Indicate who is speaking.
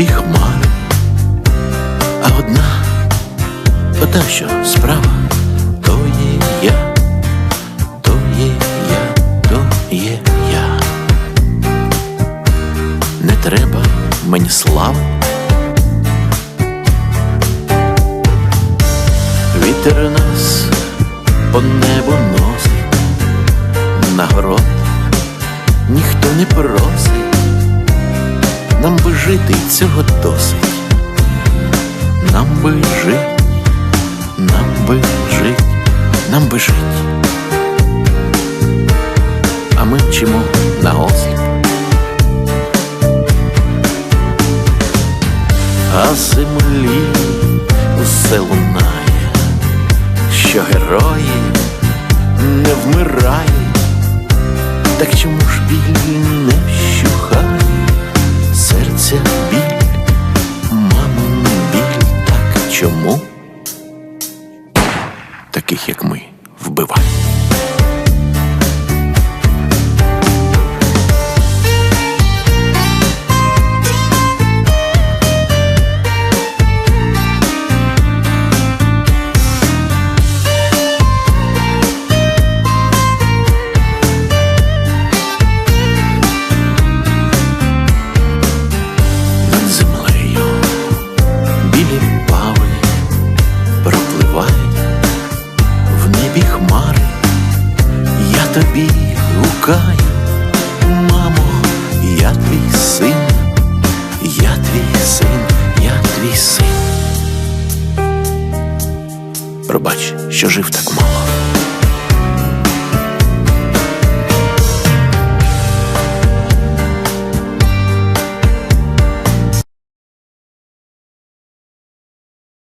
Speaker 1: собі хмари, а одна, ота, що справа, то є я, то є я, то є я. Не треба мені слави. Вітер нас по небу носить, нагород ніхто не просить жити цього досить, нам би жить, нам би жить, нам би жить. А ми вчимо на осліп. А землі усе лунає, що герої не вмирають, так чому серця біль, мамин біль, так чому? Таких, як ми, вбивають. Тобі гукаю, мамо, я твій син, я твій син, я твій син. Пробач, що жив так мало.